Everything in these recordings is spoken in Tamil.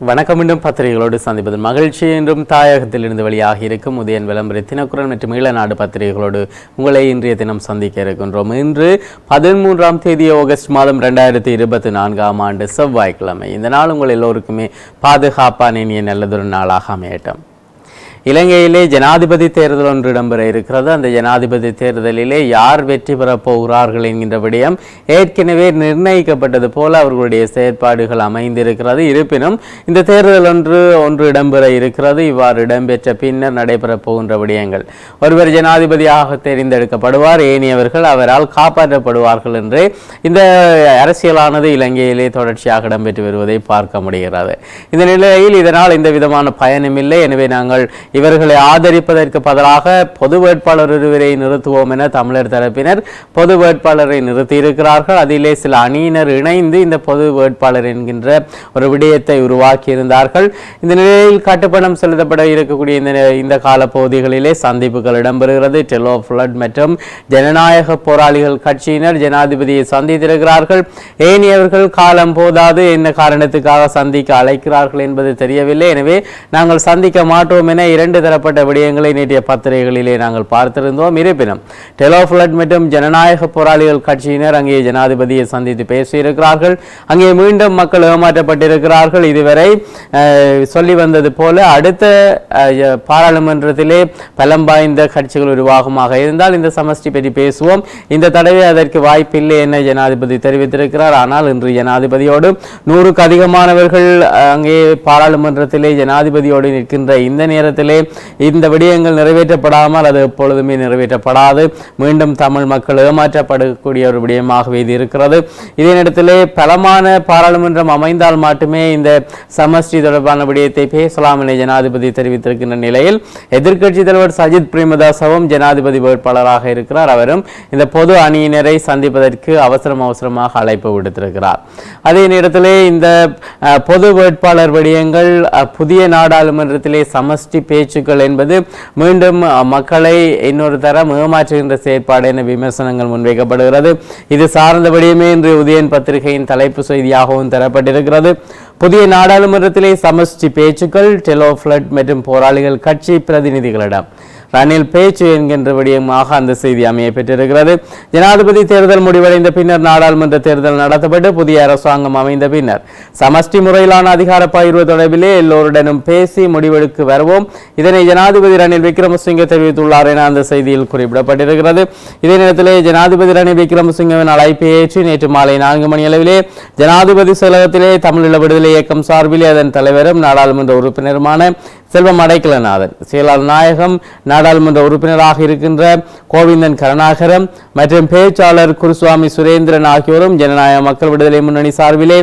வணக்கம் மீண்டும் பத்திரிகைகளோடு சந்திப்பது மகிழ்ச்சி. என்றும் தாயகத்திலிருந்து வெளியாகி இருக்கும் உதயன் விளம்பர தினக்குரல் மற்றும் ஈழநாடு பத்திரிகைகளோடு உங்களை இன்றைய தினம் சந்திக்க இருக்கின்றோம். இன்று பதிமூன்றாம் தேதி ஆகஸ்ட் மாதம் ரெண்டாயிரத்தி இருபத்தி நான்காம் ஆண்டு செவ்வாய்க்கிழமை. இந்த நாள் உங்கள் எல்லோருக்குமே பாதுகாப்பான இனிய நல்லதொரு நாளாக அமையட்டும். இலங்கையிலே ஜனாதிபதி தேர்தல் ஒன்று இடம்பெற இருக்கிறது. அந்த ஜனாதிபதி தேர்தலிலே யார் வெற்றி பெறப் போகிறார்கள் என்கின்ற விடயம் ஏற்கனவே நிர்ணயிக்கப்பட்டது போல அவர்களுடைய செயற்பாடுகள் அமைந்திருக்கிறது. இருப்பினும் இந்த தேர்தல் ஒன்று ஒன்று இடம்பெற இருக்கிறது. இவ்வாறு இடம்பெற்ற பின்னர் நடைபெறப் போகின்ற விடயங்கள். ஒருவர் ஜனாதிபதியாக தேர்ந்தெடுக்கப்படுவார் ஏனையவர்கள் அவரால் காப்பாற்றப்படுவார்கள் என்று இந்த அரசியலானது இலங்கையிலே தொடர்ச்சியாக இடம்பெற்று வருவதை பார்க்க முடிகிறது. இந்த நிலையில் இதனால் எந்த விதமான பயனும் இல்லை. எனவே நாங்கள் இவர்களை ஆதரிப்பதற்கு பதிலாக பொது வேட்பாளர் ஒருவரை நிறுத்துவோம் என தமிழர் தரப்பினர் பொது வேட்பாளரை நிறுத்தியிருக்கிறார்கள். அதிலே சில அணியினர் இணைந்து இந்த பொது வேட்பாளர் என்கின்ற ஒரு விடயத்தை உருவாக்கி இருந்தார்கள் இந்த நிலையில் கட்டுப்பணம் செலுத்தப்பட இருக்கக்கூடிய இந்த இந்த கால பகுதிகளிலே சந்திப்புகள் இடம்பெறுகிறது. டெலோ ஃப்ளட் மற்றும் ஜனநாயக போராளிகள் கட்சியினர் ஜனாதிபதியை சந்தித்திருக்கிறார்கள். ஏனையவர்கள் காலம் போதாது என்ன காரணத்துக்காக சந்திக்க அழைக்கிறார்கள் என்பது தெரியவில்லை. எனவே நாங்கள் சந்திக்க மாட்டோம் என இரண்டு தரப்பட்ட விடயங்களை நேற்றைய பத்திரிகைகளிலே நாங்கள் பார்த்திருந்தோம். இருப்பினும் டெலோஃபிளட் மற்றும் ஜனநாயக போராளிகள் கட்சியினர் அங்கே ஜனாதிபதியை சந்தித்து பேசியிருக்கிறார்கள். அங்கே மீண்டும் மக்கள் ஏமாற்றப்பட்டிருக்கிறார்கள். இதுவரை சொல்லி வந்தது போல அடுத்த பாராளுமன்றத்திலே பலம் வாய்ந்த கட்சிகள் உருவாகுமாக இருந்தால் இந்த சமஷ்டி பற்றி பேசுவோம். இந்த தடவை அதற்கு வாய்ப்பில்லை என ஜனாதிபதி தெரிவித்திருக்கிறார். ஆனால் இன்று ஜனாதிபதியோடு நூறுக்கு அதிகமானவர்கள் அங்கே பாராளுமன்றத்திலே ஜனாதிபதியோடு நிற்கின்ற இந்த நேரத்தில் நேரத்திலே இந்த விடயங்கள் நிறைவேற்றப்படாமல் அது எப்பொழுதுமே நிறைவேற்றப்படாது. மீண்டும் தமிழ் மக்கள் ஏமாற்றப்படக்கூடிய ஒரு விடயமாகவே இது இருக்கிறது. இதே நேரத்திலே பலமான பாராளுமன்றம் அமைந்தால் மட்டுமே இந்த சமஸ்டி தொடர்பான விடயத்தை பேசலாம் என ஜனாதிபதி தெரிவித்திருக்கின்ற நிலையில் எதிர்க்கட்சி தலைவர் சஜித் பிரேமதாசவும் ஜனாதிபதி வேட்பாளராக இருக்கிறார். அவரும் இந்த பொது அணியினரை சந்திப்பதற்கு அவசரம் அவசரமாக அழைப்பு விடுத்திருக்கிறார். அதே நேரத்திலே இந்த பொது வேட்பாளர் விடயங்கள் புதிய நாடாளுமன்றத்திலே சமஷ்டி பேச்சுக்கள் என்பது மீண்டும் மக்களை இன்னொரு தரம் ஏமாற்றுகின்ற செயற்பாடு என விமர்சனங்கள் முன்வைக்கப்படுகிறது. இது சார்ந்தபடியுமே இன்று உதயன் பத்திரிகையின் தலைப்பு செய்தியாகவும் தரப்பட்டிருக்கிறது. புதிய நாடாளுமன்றத்திலே சமஷ்டி பேச்சுக்கள் டெலோஃப்ளட் மற்றும் போராளிகள் கட்சி பிரதிநிதிகளிடம். ரணில் பேச்சு என்கின்ற விடயமாக அந்த செய்தி அமைய பெற்றிருக்கிறது. ஜனாதிபதி தேர்தல் முடிவடைந்த பின்னர் நாடாளுமன்ற தேர்தல் நடத்தப்பட்டு புதிய அரசாங்கம் அமைந்த பின்னர் சமஷ்டி முறையிலான அதிகார பகிர்வு தொடர்பிலே எல்லோருடனும் பேசி முடிவெடுக்க வருவோம். இதனை ஜனாதிபதி ரணில் விக்ரமசிங்க தெரிவித்துள்ளார் என அந்த செய்தியில் குறிப்பிடப்பட்டிருக்கிறது. இதே நேரத்திலே ஜனாதிபதி ரணில் விக்ரமசிங்கவின் அழைப்பை ஏற்று நேற்று மாலை நான்கு மணி அளவிலே ஜனாதிபதி செயலகத்திலே தமிழீழ விடுதலை இயக்கம் சார்பிலே அதன் தலைவரும் நாடாளுமன்ற உறுப்பினருமான செல்வம் அடைக்கலநாதன் செயலாளர் நாயகம் நாடாளுமன்ற உறுப்பினராக இருக்கின்ற கோவிந்தன் கருணாகரம் மற்றும் பேச்சாளர் குருசுவாமி சுரேந்திரன் ஆகியோரும் ஜனநாயக மக்கள் விடுதலை முன்னணி சார்பிலே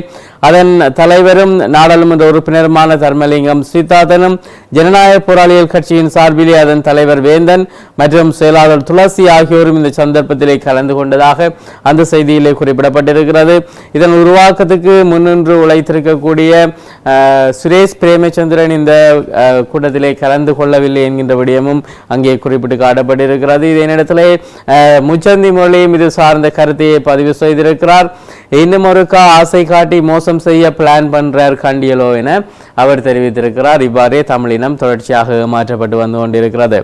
அதன் தலைவரும் நாடாளுமன்ற உறுப்பினருமான தர்மலிங்கம் சீதாதனும் ஜனநாயக போராளிகள் கட்சியின் சார்பிலே அதன் தலைவர் வேந்தன் மற்றும் செயலாளர் துளசி ஆகியோரும் இந்த சந்தர்ப்பத்திலே கலந்து கொண்டதாக அந்த செய்தியிலே குறிப்பிடப்பட்டிருக்கிறது. இதன் உருவாக்கத்துக்கு முன்னின்று உழைத்திருக்கக்கூடிய சுரேஷ் பிரேமச்சந்திரன் இந்த கூட்டத்திலே கலந்து கொள்ளவில்லை என்கின்ற விடயமும் அங்கே குறிப்பிட்டு காட்டப்பட்டிருக்கிறது. இதே நேரத்திலே முச்சந்தி மொழியும் இது சார்ந்த கருத்தையை பதிவு செய்திருக்கிறார். இன்னும் ஒருக்கா ஆசை காட்டி மோசம் செய்ய பிளான் பண்றார் கண்டியலோ என அவர் தெரிவித்திருக்கிறார். இவ்வாறே தமிழினம் தொடர்ச்சியாக மாற்றப்பட்டு வந்து கொண்டிருக்கிறது.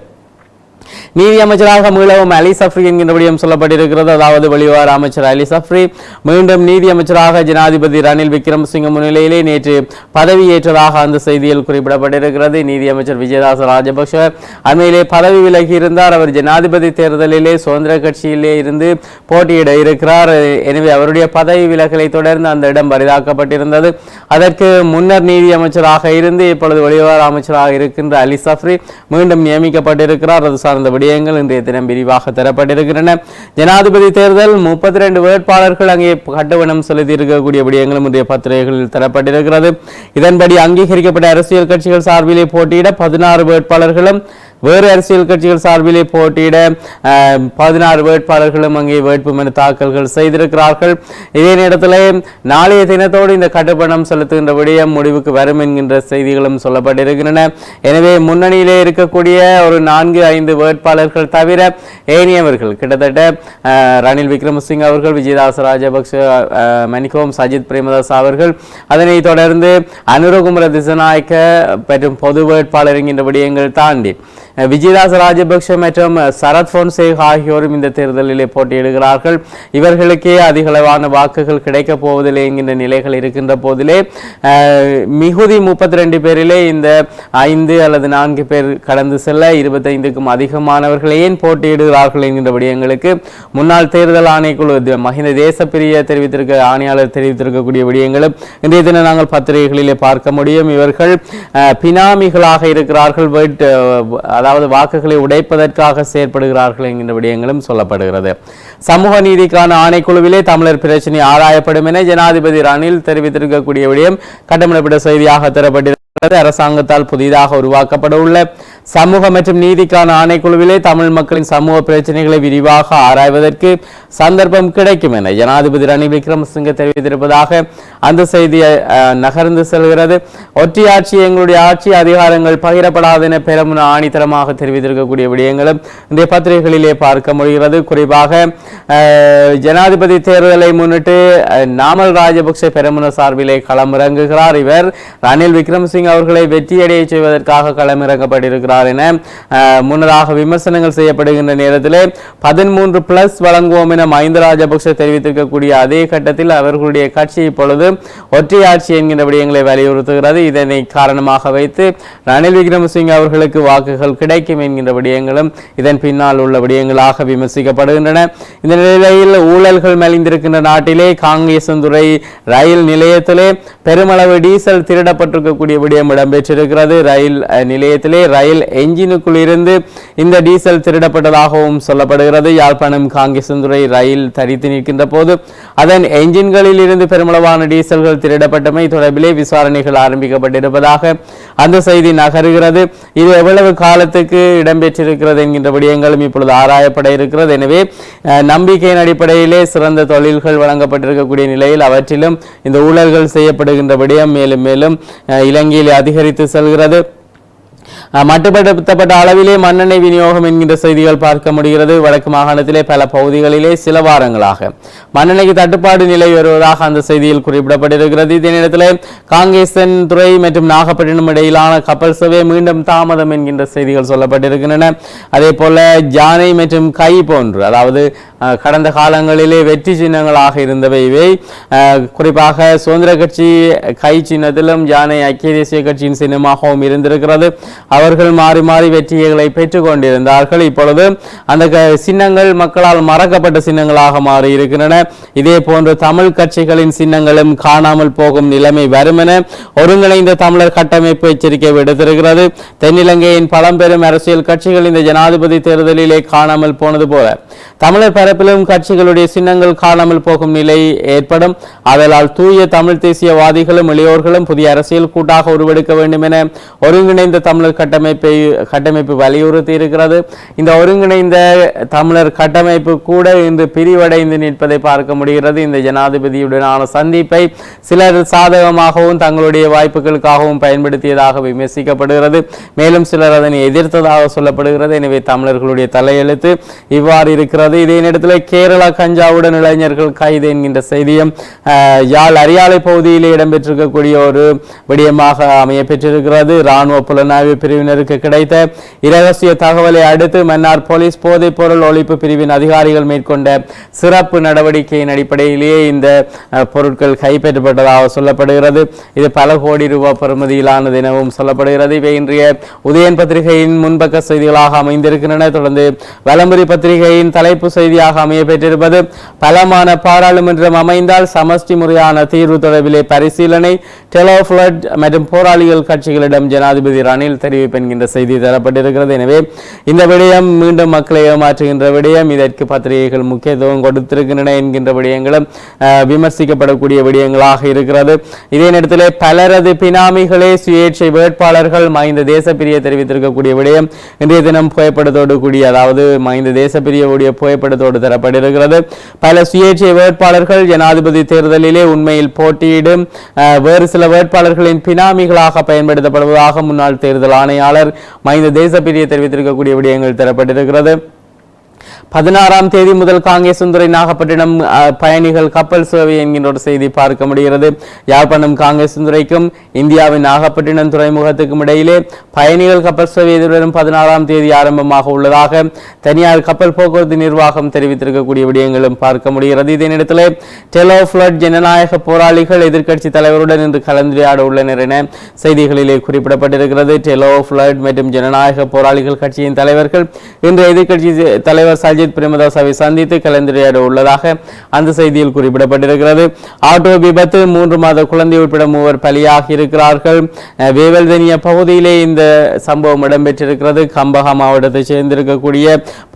நீதி அமைச்சராக மீளவும் அலி சஃப்ரி என்கின்றபடியும் சொல்லப்பட்டிருக்கிறது. அதாவது வெளிவார அமைச்சர் அலி சஃப்ரி மீண்டும் நீதி அமைச்சராக ஜனாதிபதி ரணில் விக்ரமசிங்க முன்னிலையிலே நேற்று பதவியேற்றதாக அந்த செய்தியில் குறிப்பிடப்பட்டிருக்கிறது. நீதி அமைச்சர் விஜயதாச ராஜபக்ஷ அண்மையிலே பதவி விலகி இருந்தார். அவர் ஜனாதிபதி தேர்தலிலே சுதந்திர கட்சியிலே இருந்து போட்டியிட இருக்கிறார். எனவே அவருடைய பதவி விலகலை தொடர்ந்து அந்த இடம் பரிதாக்கப்பட்டிருந்தது. அதற்கு முன்னர் நீதி அமைச்சராக இருந்து இப்பொழுது வெளிவார அமைச்சராக இருக்கின்ற அலி சஃப்ரி மீண்டும் நியமிக்கப்பட்டிருக்கிறார். அது சார்ந்த விடயங்கள் இன்றைய தினம் விரிவாக தரப்பட்டிருக்கின்றன. ஜனாதிபதி தேர்தல் முப்பத்தி ரெண்டு வேட்பாளர்கள் அங்கே கட்டுவனம் செலுத்தி இருக்கக்கூடிய விடயங்களும் இன்றைய பத்திரிகைகளில் தரப்பட்டிருக்கிறது. இதன்படி அங்கீகரிக்கப்பட்ட அரசியல் கட்சிகள் சார்பிலே போட்டியிட பதினாறு வேட்பாளர்களும் வேறு அரசியல் கட்சிகள் சார்பிலே போட்டியிட பதினாறு வேட்பாளர்களும் அங்கே வேட்புமனு தாக்கல்கள் செய்திருக்கிறார்கள். இதே நேரத்தில் நாளைய தினத்தோடு இந்த கட்டுப்பணம் செலுத்துகின்ற விடயம் முடிவுக்கு வரும் என்கின்ற செய்திகளும் சொல்லப்பட்டிருக்கின்றன. எனவே முன்னணியிலே இருக்கக்கூடிய ஒரு நான்கு ஐந்து வேட்பாளர்கள் தவிர ஏனியவர்கள் கிட்டத்தட்ட ரணில் விக்ரமசிங் அவர்கள் விஜயதாச ராஜபக்ஷ மணிகோம் சஜித் பிரேமதாஸ் அவர்கள். அதனைத் தொடர்ந்து அனுரகுமர திசநாயக்க மற்றும் பொது வேட்பாளர் என்கின்ற விடயங்கள் தாண்டி விஜயதாஸ் ராஜபக்ஷ மற்றும் சரத் பொன்சேக் ஆகியோரும் இந்த தேர்தலிலே போட்டியிடுகிறார்கள். இவர்களுக்கே அதிகளவான வாக்குகள் கிடைக்கப் போவதில்லை என்கின்ற நிலைகள் இருக்கின்ற போதிலே மிகுதி முப்பத்தி ரெண்டு பேரிலே இந்த ஐந்து அல்லது நான்கு பேர் கடந்து செல்ல இருபத்தைந்துக்கும் அதிகமானவர்கள் ஏன் போட்டியிடுகிறார்கள் என்கின்ற விடயங்களுக்கு முன்னாள் தேர்தல் ஆணைக்குழு மஹிந்த தேசப்பிரிய தெரிவித்திருக்க ஆணையாளர் தெரிவித்திருக்கக்கூடிய விடயங்களும் இன்றைய தினம் நாங்கள் பத்திரிகைகளிலே பார்க்க முடியும். இவர்கள் பினாமிகளாக இருக்கிறார்கள். வேட்- அதாவது வாக்குகளை உடைப்பதற்காக செயற்படுகிறார்கள் என்கின்ற விடயங்களும் சொல்லப்படுகிறது. சமூக நீதிக்கான ஆணைக்குழுவிலே தமிழர் பிரச்சினை ஆராயப்படும் என ஜனாதிபதி ரணில் தெரிவித்திருக்கக்கூடிய விடயம் கட்டமிடப்பட்ட செய்தியாக தரப்பட்டிருக்கிறது. அரசாங்கத்தால் புதிதாக உருவாக்கப்பட உள்ள சமூக மற்றும் நீதிக்கான ஆணைக்குழுவிலே தமிழ் மக்களின் சமூக பிரச்சனைகளை விரிவாக ஆராய்வதற்கு சந்தர்ப்பம் கிடைக்கும் என ஜனாதிபதி ரணில் விக்ரமசிங்க தெரிவித்திருப்பதாக அந்த செய்தி நகர்ந்து செல்கிறது. ஒற்றையாட்சி எங்களுடைய ஆட்சி அதிகாரங்கள் பகிரப்படாது என பெருமுன ஆணித்தரமாக தெரிவித்திருக்கக்கூடிய விடயங்களும் இந்த பத்திரிகைகளிலே பார்க்க முடிகிறது. குறிப்பாக ஜனாதிபதி தேர்தலை முன்னிட்டு நாமல் ராஜபக்சே பெருமுன சார்பிலே களமிறங்குகிறார். இவர் ரணில் விக்ரமசிங் அவர்களை வெற்றியடைய செய்வதற்காக களமிறங்கப்பட்டிருக்கிறார். களமிறக்கப்பட்டிருக்கிறார் என முன்னதாக விமர்சனங்கள் செய்யப்படுகின்ற நேரத்தில் பதிமூன்று பிளஸ் வழங்குவோம் என மஹிந்த ராஜபக்சே தெரிவித்திருக்கக்கூடிய அதே கட்டத்தில் அவர்களுடைய கட்சி இப்பொழுது ஒற்றையாட்சி என்கின்ற விடயங்களை வலியுறுத்துகிறது. இதனை காரணமாக வைத்து ரணில் விக்ரமசிங்க அவர்களுக்கு வாக்குகள் கிடைக்கும் என்கின்ற விடயங்களும் இதன் பின்னால் உள்ள விடயங்களாக விமர்சிக்கப்படுகின்றன. இந்த நிலையில் ஊழல்கள் மலிந்திருக்கின்ற நாட்டிலே காங்கேசந்துறை ரயில் நிலையத்திலே பெருமளவு டீசல் திருடப்பட்டிருக்கக்கூடிய விடயம் இடம்பெற்றிருக்கிறது. ரயில் நிலையத்திலே ரயில் என்ஜினுக்குள் இருந்து இந்த டீசல் திருடப்பட்டதாகவும் சொல்லப்படுகிறது. யாழ்ப்பாணம் காங்கேசந்துறை ரயில் தரித்து நிற்கின்ற போது அதன் என்ஜின்களில் இருந்து பெருமளவான டீசல்கள் திருடப்பட்டமை தொடர்பிலே விசாரணைகள் ஆரம்பிக்கப்பட்டிருப்பதாக அந்த செய்தி நகருகிறது. இது எவ்வளவு காலத்துக்கு இடம்பெற்றிருக்கிறது என்கின்ற விடயங்களும் இப்பொழுது ஆராயப்பட இருக்கிறது. எனவே நம்பிக்கையின் அடிப்படையிலே சிறந்த தொழில்கள் வழங்கப்பட்டிருக்கக்கூடிய நிலையில் அவற்றிலும் இந்த ஊழல்கள் செய்யப்படுகின்ற விடயம் மேலும் மேலும் இலங்கையில் அதிகரித்து செல்கிறது. மட்டுப்படுத்தப்பட்ட அளவிலே மண்ணெண்ணெய் விநியோகம் என்கின்ற செய்திகள் பார்க்க முடிகிறது. வடக்கு மாகாணத்திலே பல பகுதிகளிலே சில வாரங்களாக. மண்ணெண்ணெய்க்கு தட்டுப்பாடு நிலை வருவதாக அந்த செய்தியில் குறிப்பிடப்பட்டிருக்கிறது. இதே நேரத்தில் காங்கேசன் துறை மற்றும் நாகப்பட்டினம் இடையிலான கப்பல் சேவை மீண்டும் தாமதம் என்கின்ற செய்திகள் சொல்லப்பட்டிருக்கின்றன. அதே போல ஜானை மற்றும் கை போன்று அதாவது கடந்த காலங்களிலே வெற்றி சின்னங்களாக இருந்தவை இவை. குறிப்பாக சுதந்திர கட்சி கை சின்னத்திலும் ஜானை ஐக்கிய தேசிய கட்சியின் சின்னமாகவும் இருந்திருக்கிறது. அவர்கள் மாறி மாறி வெற்றிகளை பெற்றுக் கொண்டிருந்தார்கள். இப்பொழுது அந்த சின்னங்கள் மக்களால் மறக்கப்பட்ட சின்னங்களாக மாறி இருக்கின்றன. இதே போன்று தமிழ் கட்சிகளின் சின்னங்களும் காணாமல் போகும் நிலைமை வரும் என ஒருங்கிணைந்த தமிழர் கட்டமைப்பு எச்சரிக்கை விடுத்திருக்கிறது. தென்னிலங்கையின் பழம்பெரும் அரசியல் கட்சிகள் இந்த ஜனாதிபதி தேர்தலிலே காணாமல் போனது போல. தமிழர் பரப்பிலும் கட்சிகளுடைய சின்னங்கள் காணாமல் போகும் நிலை ஏற்படும். அதனால் தூய தமிழ் தேசியவாதிகளும் இளையோர்களும் புதிய அரசியல் கூட்டாக உருவெடுக்க வேண்டும் என ஒருங்கிணைந்த தமிழர் கட்டமைப்பை கட்டமைப்பு வலியுறுத்தி இருக்கிறது. இந்த ஒருங்கிணைந்த தமிழர் கட்டமைப்பு கூட இன்று பிரிவடைந்து நிற்பதை பார்க்க முடிகிறது. இந்த ஜனாதிபதியுடனான சந்திப்பை சிலர் சாதகமாகவும் தங்களுடைய வாய்ப்புகளுக்காகவும் பயன்படுத்தியதாக விமர்சிக்கப்படுகிறது. மேலும் சிலர் அதனை எதிர்த்ததாக சொல்லப்படுகிறது. எனவே தமிழர்களுடைய தலையெழுத்து இவ்வாறு இருக்கிறது. இதே நேரத்தில் கேரளா கஞ்சாவுடன் இளைஞர்கள் கைது என்கின்ற செய்தியும் யாழ் அரியாலை பகுதியில் இடம்பெற்றிருக்கக்கூடிய ஒரு விடயமாக அமைய பெற்றிருக்கிறது இராணுவ புலனாய்வு பிரிவினருக்கு கிடைத்த இரகசிய தகவலை அடுத்து மன்னார் போலீஸ் போதைப் பொருள் ஒழிப்பு பிரிவின் அதிகாரிகள் மேற்கொண்ட சிறப்பு நடவடிக்கையின் அடிப்படையிலேயே இந்த பொருட்கள் கைப்பற்றப்பட்டதாக சொல்லப்படுகிறது. இது பல கோடி ரூபாய் பெறுமதியிலானது எனவும் சொல்லப்படுகிறது. இவை இன்றைய உதயன் பத்திரிகையின் முன்பக்க செய்திகளாக அமைந்திருக்கின்றன. தொடர்ந்து வலம்புரி பத்திரிகையின் தலைப்பு செய்தியாக அமைய பெற்றிருப்பது பலமான பாராளுமன்றம் அமைந்தால் சமஷ்டி முறையான தீர்வு தொடர்பிலே பரிசீலனை டெலோஃப்ளட் மற்றும் போராளிகள் கட்சிகளிடம் ஜனாதிபதி ரணில் தெரிவிப்பு என்கின்ற செய்தி தரப்பட்டிருக்கிறது. எனவே இந்த விடயம் மீண்டும் மக்களை ஏமாற்றுகின்ற விடயம் இதற்கு பத்திரிகைகள் முக்கியத்துவம் கொடுத்திருக்கின்றன என்கின்ற விடயங்களும் விமர்சிக்கப்படக்கூடிய விடயங்களாக இருக்கிறது. இதே நேரத்தில் பலரது பினாமிகளே சுயேட்சை வேட்பாளர்கள் மஹிந்த தேசப்பிரிய தெரிவித்திருக்கக்கூடிய விடயம் இன்றைய தினம் புகைப்படத்தோடு கூடிய அதாவது மஹிந்த தேசப்பிரியவுடைய புகைப்படத்தோடு தரப்பட்டிருக்கிறது. பல சுயேட்சை வேட்பாளர்கள் ஜனாதிபதி தேர்தலிலே உண்மையில் போட்டியிடும் வேறு சில வேட்பாளர்களின் பினாமிகளாக பயன்படுத்தப்படுவதாக முன்னாள் தேர்தல் ஆணையம் ஆணையாளர் மஹிந்த தேசப்பிரிய தெரிவித்திருக்கக்கூடிய விடயங்கள் தரப்பட்டிருக்கிறது. பதினாறாம் தேதி முதல் காங்கேசுந்துறை நாகப்பட்டினம் பயணிகள் கப்பல் சேவை என்கின்ற ஒரு செய்தி பார்க்க முடிகிறது. யாழ்ப்பாணம் காங்கேசுந்துறைக்கும் இந்தியாவின் நாகப்பட்டினம் துறைமுகத்துக்கும் இடையிலே பயணிகள் கப்பல் சேவை எதிர்வரும் பதினாறாம் தேதி ஆரம்பமாக உள்ளதாக தனியார் கப்பல் போக்குவரத்து நிர்வாகம் தெரிவித்திருக்கக்கூடிய விடயங்களும் பார்க்க முடிகிறது. இதே நேரத்தில் டெலோ ஃபிளட் ஜனநாயக போராளிகள் எதிர்க்கட்சி தலைவருடன் இன்று கலந்துரையாட உள்ளனர் என செய்திகளிலே குறிப்பிடப்பட்டிருக்கிறது. டெலோ ஃபிளட் மற்றும் ஜனநாயக போராளிகள் கட்சியின் தலைவர்கள் இன்று எதிர்க்கட்சி தலைவர் அஜித் பிரேமதாசாவை சந்தித்து கலந்துரையாட உள்ளதாக அந்த செய்தியில் குறிப்பிடப்பட்டிருக்கிறது. ஆட்டோ விபத்து மூன்று மாத குழந்தை உட்பட மூவர் பலியாகி இருக்கிறார்கள் வேவல்தனிய பகுதியிலே இந்த சம்பவம் இடம்பெற்றிருக்கிறது. கம்பஹா மாவட்டத்தை சேர்ந்திருக்கக்கூடிய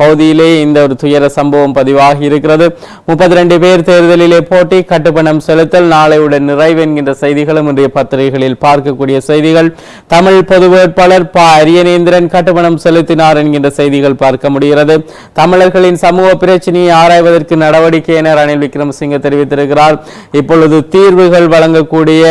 பகுதியிலே இந்த ஒரு துயர சம்பவம் பதிவாகி இருக்கிறது முப்பத்தி ரெண்டு பேர் தேர்தலிலே போட்டி கட்டுப்பணம் செலுத்தல் நாளையுடன் நிறைவு என்கின்ற செய்திகளும் இன்றைய பத்திரிகைகளில் பார்க்கக்கூடிய செய்திகள். தமிழ் பொது வேட்பாளர் ப அரியநேந்திரன் கட்டுப்பணம் செலுத்தினார் என்கின்ற செய்திகள் பார்க்க முடிகிறது. தமிழர்களின் சமூக பிரச்சனையை ஆராய்வதற்கு நடவடிக்கை என ரணில் விக்ரமசிங்க தெரிவித்திருக்கிறார். இப்பொழுது தீர்வுகள் வழங்கக்கூடிய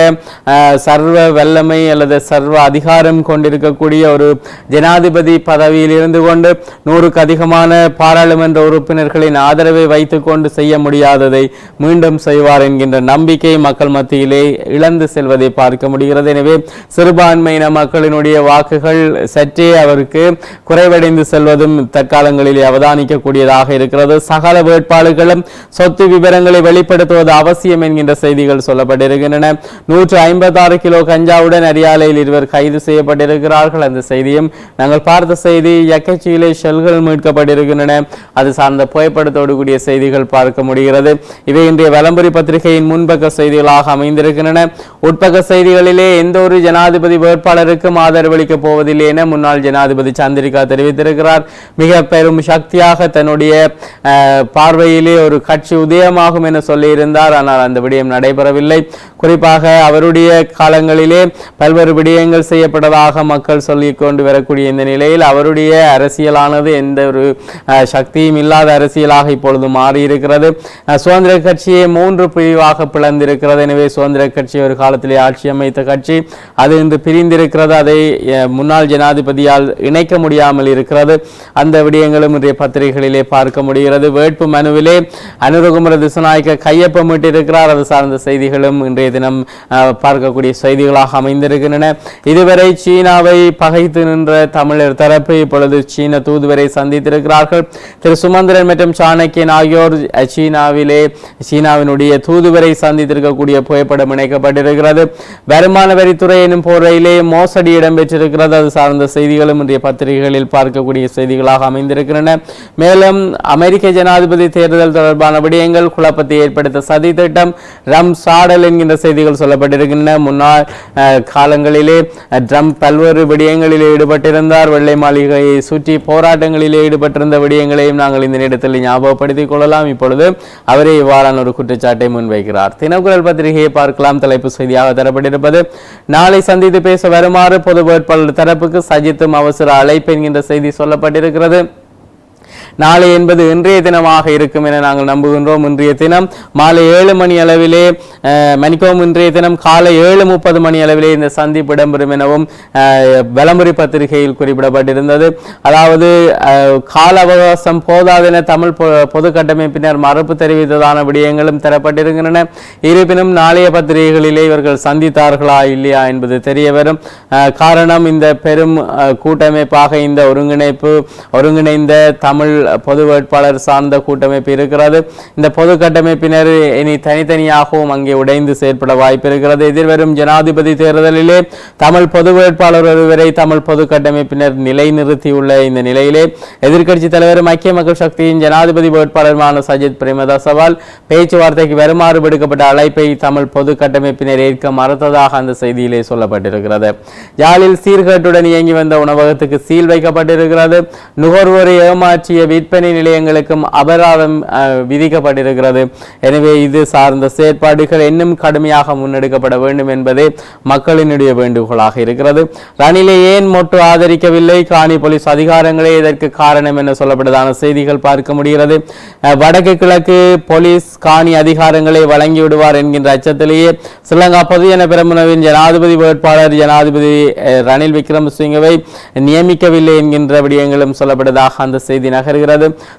சர்வ வல்லமை அல்லது சர்வ அதிகாரம் கொண்டிருக்கக்கூடிய ஒரு ஜனாதிபதி பதவியில் இருந்து கொண்டு நூறுக்கு அதிகமான பாராளுமன்ற உறுப்பினர்களின் ஆதரவை வைத்துக்கொண்டு செய்ய முடியாததை மீண்டும் செய்வார் என்கின்ற நம்பிக்கை மக்கள் மத்தியிலே இழந்து செல்வதை பார்க்க முடிகிறது. எனவே சிறுபான்மையின மக்களினுடைய வாக்குகள் சற்றே அவருக்கு குறைவடைந்து செல்வதும் தற்காலங்களிலே கூடியதாக இருக்கிறது. சகல வேட்பாளர்களும் சொத்து விவரங்களை வெளிப்படுத்துவது அவசியம் என்கின்ற செய்திகள் சொல்லப்பட்டிருக்கின்றன. நூற்று ஐம்பத்தாறு கிலோ கஞ்சாவுடன் அரியாலையில் இருவர் கைது செய்யப்பட்டிருக்கிறார்கள். அந்த செய்தியும் நாங்கள் பார்த்த செய்தி எக்கச்சியிலே ஷெல்கள் மீட்கப்பட்டிருக்கின்றன. அது சார்ந்த புகைப்படத்தோடு கூடிய செய்திகள் பார்க்க முடிகிறது. இவை இன்றைய வலம்புரி பத்திரிகையின் முன்பக்க செய்திகளாக அமைந்திருக்கின்றன. உட்பக்க செய்திகளிலே எந்த ஒரு ஜனாதிபதி வேட்பாளருக்கும் ஆதரவளிக்கப் போவதில்லை என முன்னாள் ஜனாதிபதி சந்திரிகா தெரிவித்திருக்கிறார். மிக பெரும் சக்தியாக தன்னுடைய பார்வையிலே ஒரு கட்சி உதயமாகும் என சொல்லியிருந்தார். ஆனால் அந்த விடயம் நடைபெறவில்லை. குறிப்பாக அவருடைய காலங்களிலே பல்வேறு விடயங்கள் செய்யப்பட்டதாக மக்கள் சொல்லிக்கொண்டு வரக்கூடிய இந்த நிலையில் அவருடைய அரசியலானது எந்த ஒரு சக்தியும் இல்லாத அரசியலாக இப்பொழுது மாறியிருக்கிறது. சுதந்திர கட்சியை மூன்று பிரிவாக பிளந்திருக்கிறது. எனவே சுதந்திர கட்சி ஒரு காலத்திலே ஆட்சி அமைத்த கட்சி. அது இன்று பிரிந்திருக்கிறது. அதை முன்னாள் ஜனாதிபதியால் இணைக்க முடியாமல் இருக்கிறது. அந்த விடயங்களும் இன்றைய பத்திரிகைகளில் செய்திகளிலே பார்க்க முடிகிறது. வேட்பு மனுவிலே அனுரகுமர திசுநாயக்க கையொப்பம் இருக்கிறார் அது சார்ந்த செய்திகளும் இன்றைய தினம் பார்க்கக்கூடிய செய்திகளாக அமைந்திருக்கின்றன. இதுவரை சீனாவை பகைத்து நின்ற தமிழர் தரப்பு இப்பொழுது சீன தூதுவரை சந்தித்திருக்கிறார்கள். திரு சுமந்திரன் மற்றும் சாணக்கியன் ஆகியோர் சீனாவிலே சீனாவினுடைய தூதுவரை சந்தித்திருக்கக்கூடிய புகைப்படம் இணைக்கப்பட்டிருக்கிறது. வருமான வரித்துறை எனும் போரையிலே மோசடி இடம்பெற்றிருக்கிறது. அது சார்ந்த செய்திகளும் இன்றைய பத்திரிகைகளில் பார்க்கக்கூடிய செய்திகளாக அமைந்திருக்கின்றன. மேலும் அமெரிக்க ஜனாதிபதி தேர்தல் தொடர்பான விடயங்கள் குழப்பத்தை ஏற்படுத்த சதி திட்டம் ரம் சாடல் என்கின்ற செய்திகள் சொல்லப்பட்டிருக்கின்றன. முன்னாள் காலங்களிலே ட்ரம்ப் பல்வேறு விடயங்களில் ஈடுபட்டிருந்தார். வெள்ளை மாளிகையை சுற்றி போராட்டங்களிலே ஈடுபட்டிருந்த விடயங்களையும் நாங்கள் இந்த நேரத்தில் ஞாபகப்படுத்திக் கொள்ளலாம். இப்பொழுது அவரே இவ்வாறான ஒரு குற்றச்சாட்டை முன்வைக்கிறார். தினக்குரல் பத்திரிகையை பார்க்கலாம். தலைப்பு செய்தியாக தரப்பட்டிருப்பது நாளை சந்தித்து பேச வருமாறு பொது வேட்பாளர் தரப்புக்கு சஜித்தும் அவசர அழைப்பு என்கின்ற செய்தி சொல்லப்பட்டிருக்கிறது. நாளை என்பது இன்றைய தினமாக இருக்கும் என நாங்கள் நம்புகின்றோம். இன்றைய தினம் மாலை ஏழு மணி அளவிலே மணிக்கவும் இன்றைய தினம் காலை ஏழு முப்பது மணி அளவிலே இந்த சந்திப்பு இடம்பெறும் எனவும் விளம்பரி பத்திரிகையில் குறிப்பிடப்பட்டிருந்தது. அதாவது கால அவகாசம் போதாதென தமிழ் பொ- பொது கட்டமைப்பினர் மறுப்பு தெரிவித்ததான விடயங்களும் தரப்பட்டிருக்கின்றன. இருப்பினும் நாளைய பத்திரிகைகளிலே இவர்கள் சந்தித்தார்களா இல்லையா என்பது தெரிய வரும் காரணம் இந்த பெரும் கூட்டமைப்பாக இந்த ஒருங்கிணைப்பு ஒருங்கிணைந்த தமிழ் பொது வேட்பாளர் சார்ந்த கூட்டமைப்பு இருக்கிறது. இந்த பொது கட்டமைப்பினர் இனி தனித்தனியாகவும் அங்கே உடைந்து செயற்பட வாய்ப்பு இருக்கிறது எதிர்வரும் ஜனாதிபதி தேர்தலிலே தமிழ் பொது வேட்பாளர் ஒருவரை தமிழ் பொது கட்டமைப்பினர் நிலைநிறுத்தியுள்ள இந்த நிலையிலே எதிர்க்கட்சி தலைவரும் ஐக்கிய மக்கள் சக்தியின் ஜனாதிபதி வேட்பாளருமான சஜித் பிரேமதாசவால் பேச்சுவார்த்தைக்கு வருமாறு விடுக்கப்பட்ட அழைப்பை தமிழ் பொது கட்டமைப்பினர் ஏற்க மறுத்ததாக அந்த செய்தியிலே சொல்லப்பட்டிருக்கிறது. யாழில் சீர்கேட்டுடன் இயங்கி வந்த உணவகத்துக்கு சீல் வைக்கப்பட்டிருக்கிறது. நுகர்வோரை ஏமாற்றிய விற்பனை நிலையங்களுக்கும் அபராதம் விதிக்கப்பட்டிருக்கிறது. எனவே இது சார்ந்த செயற்பாடுகள் இன்னும் கடுமையாக முன்னெடுக்கப்பட வேண்டும் என்பதே மக்களினுடைய வேண்டுகோளாக இருக்கிறது. ரணிலை ஏன் மொட்டு ஆதரிக்கவில்லை? காணி போலீஸ் அதிகாரங்களே இதற்கு காரணம் என சொல்லப்படுவதான செய்திகள் பார்க்க முடிகிறது. வடக்கு கிழக்கு போலீஸ் காணி அதிகாரங்களை வழங்கி விடுவார் என்கின்ற அச்சத்திலேயே ஸ்ரீலங்கா பொதுஜன பெருமுனவின் ஜனாதிபதி வேட்பாளர் ஜனாதிபதி ரணில் விக்ரமசிங்கவை நியமிக்கவில்லை என்கின்ற விடயங்களும் சொல்லப்படுவதாக அந்த செய்தி நகர்கிறது.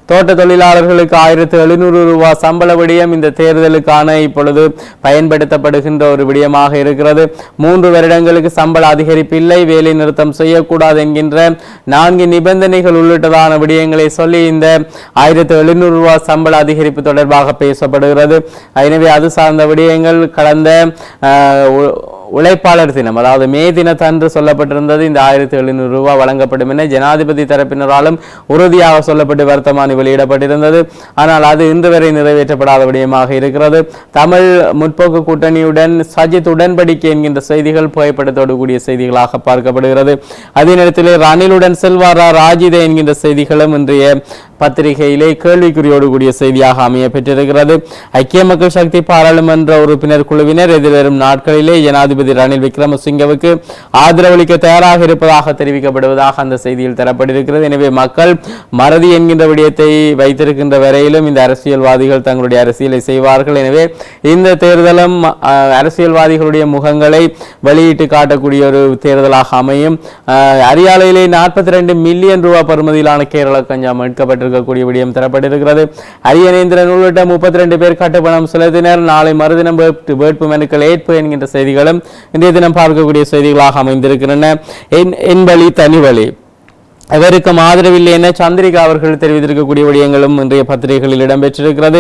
தோட்ட தொழிலாளர்களுக்கு ஆயிரத்து எழுநூறு ரூபாய் சம்பள விடயம் இந்த தேர்தலுக்கான இப்பொழுது பயன்படுத்தப்படுகின்ற ஒரு விடயமாக இருக்கிறது. மூன்று வருடங்களுக்கு சம்பள அதிகரிப்பு இல்லை வேலை நிறுத்தம் செய்யக்கூடாது என்கின்ற நான்கு நிபந்தனைகள் உள்ளிட்டதான விடயங்களை சொல்லி இந்த ஆயிரத்து எழுநூறு ரூபாய் சம்பள அதிகரிப்பு தொடர்பாக பேசப்படுகிறது. எனவே அது சார்ந்த விடயங்கள் கடந்த உழைப்பாளர் தினம். அதாவது மே தினத்தன்று சொல்லப்பட்டிருந்தது இந்த ஆயிரத்தி எழுநூறு ரூபாய் வழங்கப்படும் என ஜனாதிபதி தரப்பினராலும் உறுதியாக சொல்லப்பட்டு வர்த்தமானி வெளியிடப்பட்டிருந்தது. ஆனால் அது இன்று வரை நிறைவேற்றப்படாத விடயமாக இருக்கிறது. தமிழ் முற்போக்கு கூட்டணியுடன் சஜித் உடன்படிக்கை என்கின்ற செய்திகள் புகைப்படத்தோடு கூடிய செய்திகளாக பார்க்கப்படுகிறது. அதே நேரத்தில் ரணிலுடன் செல்வாரா ராஜித என்கின்ற செய்திகளும் இன்றைய பத்திரிகையிலே கேள்விக்குறியோடு கூடிய செய்தியாக அமைய பெற்றிருக்கிறது. ஐக்கிய மக்கள் சக்தி பாராளுமன்ற உறுப்பினர் குழுவினர் எதிர்வரும் நாட்களிலே ஜனாதிபதி ரணில் விக்ரமசிங்கவுக்கு ஆதரவளிக்க தயாராக இருப்பதாக தெரிவிக்கப்படுவதாக அந்த செய்தியில் தரப்பட்டிருக்கிறது. எனவே மக்கள் மறதி என்கின்ற விடயத்தை வைத்திருக்கின்ற வரையிலும் இந்த அரசியல்வாதிகள் தங்களுடைய அரசியலை செய்வார்கள். எனவே இந்த தேர்தலும் அரசியல்வாதிகளுடைய முகங்களை வெளியிட்டு காட்டக்கூடிய ஒரு தேர்தலாக அமையும். அரியாலையிலே நாற்பத்தி ரெண்டு மில்லியன் ரூபாய் பருமதியிலான கேரள கஞ்சா மீட்கப்பட்டிருக்கக்கூடிய விடயம் தரப்பட்டிருக்கிறது. அரியநேந்திரன் உள்ளிட்ட முப்பத்தி ரெண்டு பேர் கட்டுப்பணம் செலுத்தினர். நாளை மறுதினம் வேட்பு மனுக்கள் ஏற்பு என்கின்ற செய்திகளும் இன்றைய தினம் பார்க்கக்கூடிய செய்திகளாக அமைந்திருக்கின்றன. என் என் வழி தனி வழி. அவருக்கும் ஆதரவில்லை என சந்திரிகா அவர்கள் தெரிவித்திருக்கக்கூடிய விடயங்களும் இன்றைய பத்திரிகைகளில் இடம்பெற்றிருக்கிறது.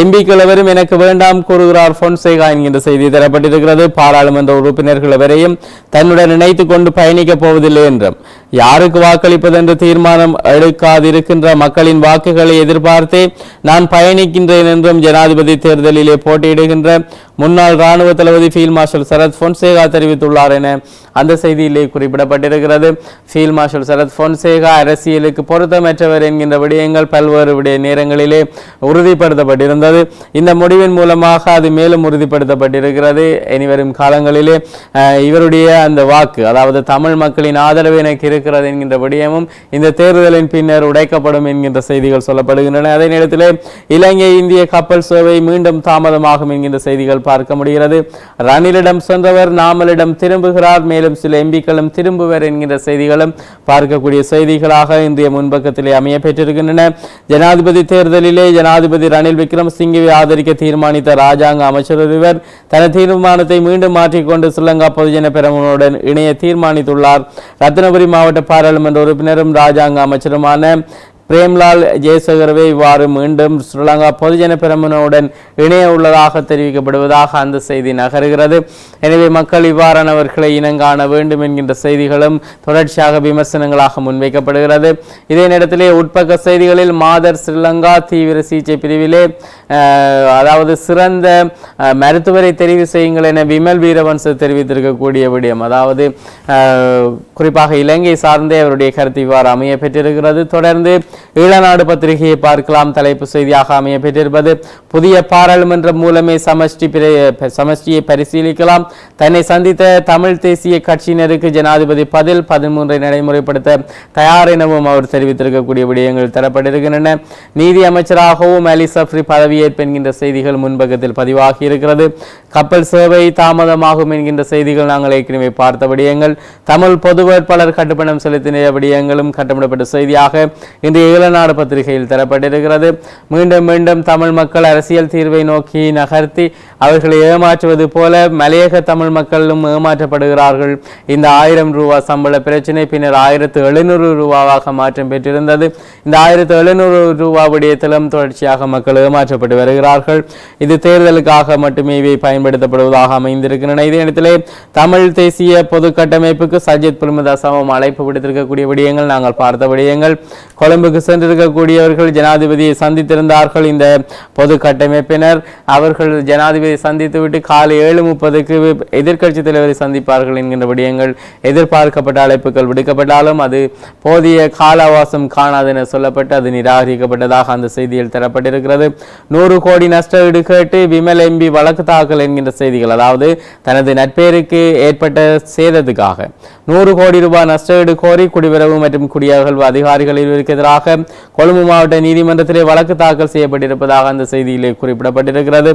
எம்பிக்கள் எவரும் எனக்கு வேண்டாம் கூறுகிறார் பொன்சேகா என்கின்ற செய்தி தரப்பட்டிருக்கிறது. பாராளுமன்ற உறுப்பினர்கள் எவரையும் தன்னுடன் இணைத்துக் கொண்டு பயணிக்கப் போவதில்லை என்றும் யாருக்கு வாக்களிப்பது என்று தீர்மானம் எடுக்காதிருக்கின்ற மக்களின் வாக்குகளை எதிர்பார்த்தே நான் பயணிக்கின்றேன் என்றும் ஜனாதிபதி தேர்தலிலே போட்டியிடுகின்ற முன்னாள் ராணுவ தளபதி ஃபீல்ட் மார்ஷல் சரத் பொன்சேகா தெரிவித்துள்ளார் என அந்த செய்தியிலே குறிப்பிடப்பட்டிருக்கிறது. ஃபீல்ட் மார்ஷல் சரத் பொன்சேகா பொன்சேகா அரசியலுக்கு பொருத்தமற்றவர் என்கின்ற விடயங்கள் பல்வேறு விடய நேரங்களிலே உறுதிப்படுத்தப்பட்டிருந்தது. இந்த முடிவின் மூலமாக அது மேலும் உறுதிப்படுத்தப்பட்டிருக்கிறது. இனிவரும் காலங்களிலே இவருடைய அந்த வாக்கு அதாவது தமிழ் மக்களின் ஆதரவு எனக்கு இருக்கிறது என்கின்ற விடயமும் இந்த தேர்தலின் பின்னர் உடைக்கப்படும் என்கின்ற செய்திகள் சொல்லப்படுகின்றன. அதே நேரத்தில் இலங்கை இந்திய கப்பல் சேவை மீண்டும் தாமதமாகும் என்கின்ற செய்திகள் பார்க்க முடிகிறது. ரணிலிடம் சென்றவர் நாமலிடம் திரும்புகிறார் மேலும் சில எம்பிக்களும் திரும்புவர் என்கின்ற செய்திகளும் பார்க்கக்கூடிய செய்திகளாக இன்றைய முன்பக்கத்திலே அமைய பெற்றிருக்கின்றன ஜனாதிபதி தேர்தலிலே ஜனாதிபதி ரணில் விக்ரமசிங்கவை ஆதரிக்க தீர்மானித்த ராஜாங்க அமைச்சர் ஒருவர் தனது தீர்மானத்தை மீண்டும் மாற்றிக்கொண்டு ஸ்ரீலங்கா பொதுஜன பெருமனுடன் இணைய தீர்மானித்துள்ளார். ரத்னபுரி மாவட்ட பாராளுமன்ற உறுப்பினரும் ராஜாங்க அமைச்சருமான பிரேம்லால் ஜெயசேகரவே இவ்வாறு மீண்டும் ஸ்ரீலங்கா பொதுஜன பெரமுனவுடன் இணைய உள்ளதாக தெரிவிக்கப்படுவதாக அந்த செய்தி நகருகிறது. எனவே மக்கள் இவ்வாறானவர்களை இனங்காண வேண்டும் என்கின்ற செய்திகளும் தொடர்ச்சியாக விமர்சனங்களாக முன்வைக்கப்படுகிறது. இதே நேரத்திலே உட்பக்க செய்திகளில் மாதர் ஸ்ரீலங்கா தீவிர சிகிச்சை பிரிவிலே அதாவது சிறந்த மருத்துவரை தெரிவு செய்யுங்கள் என விமல் வீரவன்ச தெரிவித்திருக்கக்கூடிய விடயம் அதாவது குறிப்பாக இலங்கை சார்ந்தே அவருடைய கருத்து இவ்வாறு அமைய பெற்றிருக்கிறது. தொடர்ந்து ஈழநாடு பத்திரிகையை பார்க்கலாம். தலைப்பு செய்தியாக அமைய பெற்றிருப்பது புதிய பாராளுமன்றம் மூலமே சமஷ்டி சமஷ்டியை பரிசீலிக்கலாம். தன்னை சந்தித்த தமிழ் தேசிய கட்சியினருக்கு ஜனாதிபதி பதில் பதிமூன்றை நடைமுறைப்படுத்த தயார் எனவும் அவர் தெரிவித்திருக்கக்கூடிய விடயங்கள் தரப்பட்டிருக்கின்றன. நீதி அமைச்சராகவும் அலி சஃப்ரி பதவியேற்பு என்கின்ற செய்திகள் முன்பக்கத்தில் பதிவாகி இருக்கிறது. கப்பல் சேவை தாமதமாகும் என்கின்ற செய்திகள் நாங்கள் ஏற்கனவே பார்த்த விடயங்கள். தமிழ் பொது வேட்பாளர் கட்டுப்பணம் செலுத்தின விடயங்களும் கட்டமிடப்பட்ட செய்தியாக இன்றைய ஈழநாடு பத்திரிகையில் தரப்பட்டிருக்கிறது. மீண்டும் மீண்டும் தமிழ் மக்கள் அரசியல் தீர்வை நோக்கி நகர்த்தி அவர்களை ஏமாற்றுவது போல மலையக தமிழ் மக்களும் ஏமாற்றப்படுகிறார்கள். இந்த ஆயிரம் ரூபா சம்பள பிரச்சனை பின்னர் ஆயிரத்து எழுநூறு ரூபாவாக மாற்றம் பெற்றிருந்தது. இந்த ஆயிரத்து எழுநூறு ரூபா விடயத்திலும் தொடர்ச்சியாக மக்கள் ஏமாற்றப்பட்டு வருகிறார்கள். இது தேர்தலுக்காக மட்டுமே இவை பயன்படுத்தப்படுவதாக அமைந்திருக்கின்றன. இதே இடத்திலே தமிழ் தேசிய பொது கட்டமைப்புக்கு சஜித் பிரேமதாசவும் அழைப்பு விடுத்திருக்கக்கூடிய விடயங்கள் நாங்கள் பார்த்த விடயங்கள். கொழும்புக்கு சென்றிருக்கக்கூடியவர்கள் ஜனாதிபதியை சந்தித்திருந்தார்கள் இந்த பொது கட்டமைப்பினர். அவர்கள் ஜனாதிபதியை சந்தித்துவிட்டு காலை ஏழு முப்பதுக்கு எதிர்க்கட்சி தலைவரை சந்திப்பார்கள் என்கின்ற விடயங்கள் எதிர்பார்க்கப்பட்ட அழைப்புகள் விடுக்கப்பட்டாலும் அது போதிய கால அவகாசம் காணாது என சொல்லப்பட்டு அது நிராகரிக்கப்பட்டதாக அந்த செய்தியில் தரப்பட்டிருக்கிறது. நூறு கோடி நஷ்ட கேட்டு விமல் எம்பி வழக்கு தாக்கல் என்கின்ற செய்திகள் அதாவது தனது நட்பேருக்கு ஏற்பட்ட சேதத்துக்காக நூறு கோடி ரூபாய் நஷ்டஈடு கோரி குடிவரவு மற்றும் குடியகல்வு அதிகாரிகளுக்கு எதிராக கொழும்பு மாவட்ட நீதிமன்றத்திலே வழக்கு தாக்கல் செய்யப்பட்டிருப்பதாக அந்த செய்தியிலே குறிப்பிடப்பட்டிருக்கிறது.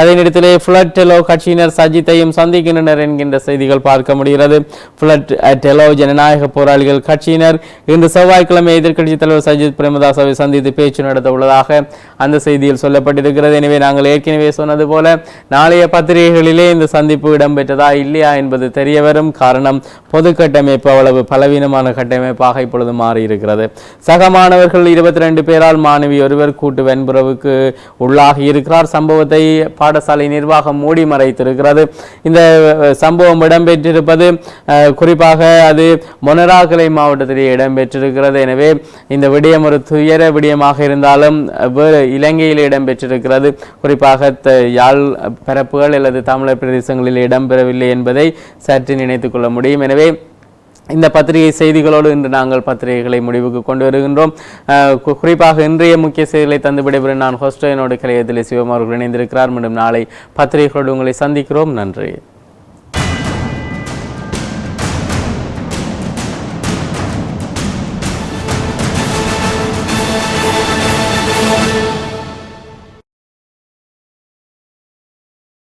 அதே நேரத்திலே ஃபிளட் டெலோ கட்சியினர் சஜித்தையும் சந்திக்கின்றனர் என்கின்ற செய்திகள் பார்க்க முடிகிறது. ஃபிளட் டெலோ ஜனநாயக போராளிகள் கட்சியினர் இன்று செவ்வாய்க்கிழமை எதிர்க்கட்சி தலைவர் சஜித் பிரேமதாசவை சந்தித்து பேச்சு நடத்த உள்ளதாக அந்த செய்தியில் சொல்லப்பட்டிருக்கிறது. எனவே நாங்கள் ஏற்கனவே சொன்னது போல நாளைய பத்திரிகைகளிலே இந்த சந்திப்பு இடம்பெற்றதா இல்லையா என்பது தெரியவரும் காரணம் பொது கட்டமைப்பு அவ்வளவு பலவீனமான கட்டமைப்பாக இப்பொழுது மாறி இருக்கிறது சக மாணவர்கள் இருபத்தி ரெண்டு பேரால் மாணவி ஒருவர் கூட்டு வன்புறவுக்கு உள்ளாகி இருக்கிறார். சம்பவத்தை பாடசாலை நிர்வாகம் மூடி மறைத்திருக்கிறது. இந்த சம்பவம் இடம்பெற்றிருப்பது குறிப்பாக அது மொனராகலை மாவட்டத்திலே இடம்பெற்றிருக்கிறது. எனவே இந்த விடயம் ஒரு துயர விடயமாக இருந்தாலும் வேறு இலங்கையில் இடம்பெற்றிருக்கிறது. குறிப்பாக த- யாழ் பரப்புகள் அல்லது தமிழர் பிரதேசங்களில் இடம்பெறவில்லை என்பதை சற்று நினைத்துக் கொள்ள முடியும். எனவே இந்த பத்திரிகை செய்திகளோடு இன்று நாங்கள் பத்திரிகைகளை முடிவுக்கு கொண்டு வருகின்றோம். குறிப்பாக இன்றைய முக்கிய செய்திகளை தந்து விடைபெறும் நான் ஹோஸ்டோனோடு கலையத்தில் சிவம் அவர்கள் இணைந்திருக்கிறார். மீண்டும் நாளை பத்திரிகைகளோடு உங்களை சந்திக்கிறோம். நன்றி.